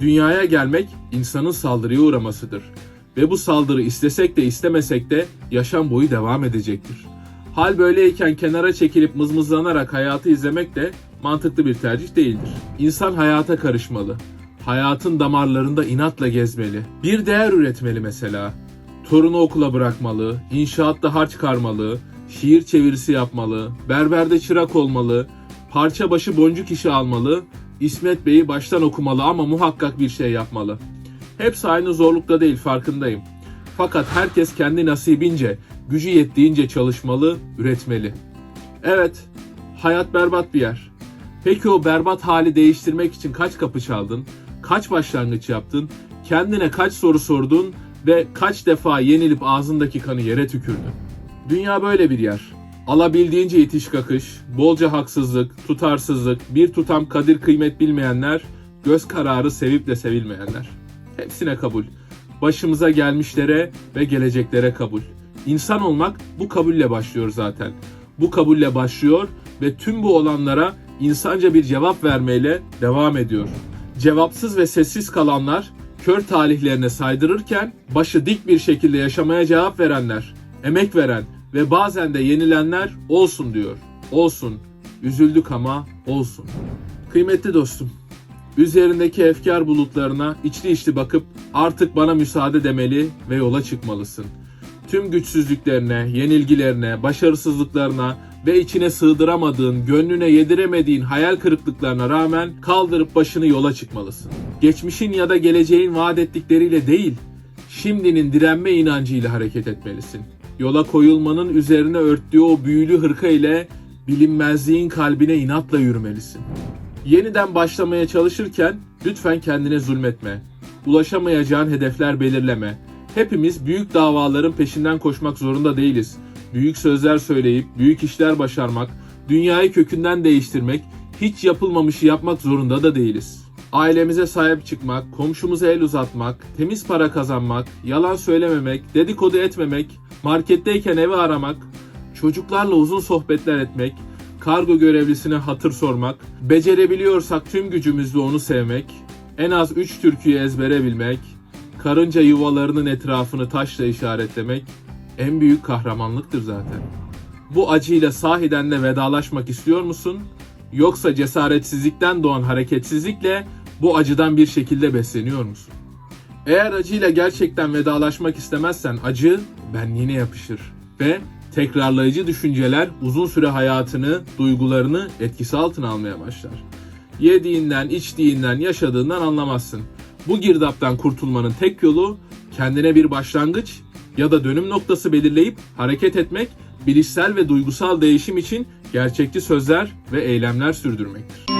Dünyaya gelmek insanın saldırıya uğramasıdır. Ve bu saldırı istesek de istemesek de yaşam boyu devam edecektir. Hal böyleyken kenara çekilip mızmızlanarak hayatı izlemek de mantıklı bir tercih değildir. İnsan hayata karışmalı. Hayatın damarlarında inatla gezmeli. Bir değer üretmeli mesela. Torunu okula bırakmalı, inşaatta harç karmalı, şiir çevirisi yapmalı, berberde çırak olmalı, parça başı boncuk işi almalı, İsmet Bey'i baştan okumalı ama muhakkak bir şey yapmalı. Hepsi aynı zorlukta değil farkındayım. Fakat herkes kendi nasibince, gücü yettiğince çalışmalı, üretmeli. Evet, hayat berbat bir yer. Peki o berbat hali değiştirmek için kaç kapı çaldın? Kaç başlangıç yaptın? Kendine kaç soru sordun ve kaç defa yenilip ağzındaki kanı yere tükürdün? Dünya böyle bir yer. Alabildiğince itiş kakış, bolca haksızlık, tutarsızlık, bir tutam kadir kıymet bilmeyenler, göz kararı sevip de sevilmeyenler. Hepsine kabul. Başımıza gelmişlere ve geleceklere kabul. İnsan olmak bu kabulle başlıyor zaten. Bu kabulle başlıyor ve tüm bu olanlara insanca bir cevap vermeyle devam ediyor. Cevapsız ve sessiz kalanlar kör talihlerine saydırırken başı dik bir şekilde yaşamaya cevap verenler, emek veren ve bazen de yenilenler olsun diyor. Olsun. Üzüldük ama olsun. Kıymetli dostum, üzerindeki efkar bulutlarına içli içli bakıp artık bana müsaade demeli ve yola çıkmalısın. Tüm güçsüzlüklerine, yenilgilerine, başarısızlıklarına ve içine sığdıramadığın, gönlüne yediremediğin hayal kırıklıklarına rağmen kaldırıp başını yola çıkmalısın. Geçmişin ya da geleceğin vaat ettikleriyle değil, şimdinin direnme inancıyla hareket etmelisin. Yola koyulmanın üzerine örttüğü o büyülü hırka ile bilinmezliğin kalbine inatla yürümelisin. Yeniden başlamaya çalışırken lütfen kendine zulmetme. Ulaşamayacağın hedefler belirleme. Hepimiz büyük davaların peşinden koşmak zorunda değiliz. Büyük sözler söyleyip büyük işler başarmak, dünyayı kökünden değiştirmek, hiç yapılmamışı yapmak zorunda da değiliz. Ailemize sahip çıkmak, komşumuza el uzatmak, temiz para kazanmak, yalan söylememek, dedikodu etmemek, marketteyken evi aramak, çocuklarla uzun sohbetler etmek, kargo görevlisine hatır sormak, becerebiliyorsak tüm gücümüzle onu sevmek, en az 3 türküyü ezbere bilmek, karınca yuvalarının etrafını taşla işaretlemek en büyük kahramanlıktır zaten. Bu acıyla sahiden de vedalaşmak istiyor musun? Yoksa cesaretsizlikten doğan hareketsizlikle bu acıdan bir şekilde besleniyor musun? Eğer acıyla gerçekten vedalaşmak istemezsen acı benliğine yapışır ve tekrarlayıcı düşünceler uzun süre hayatını, duygularını etkisi altına almaya başlar. Yediğinden, içtiğinden, yaşadığından anlamazsın. Bu girdaptan kurtulmanın tek yolu kendine bir başlangıç ya da dönüm noktası belirleyip hareket etmek, bilişsel ve duygusal değişim için gerçekçi sözler ve eylemler sürdürmektir.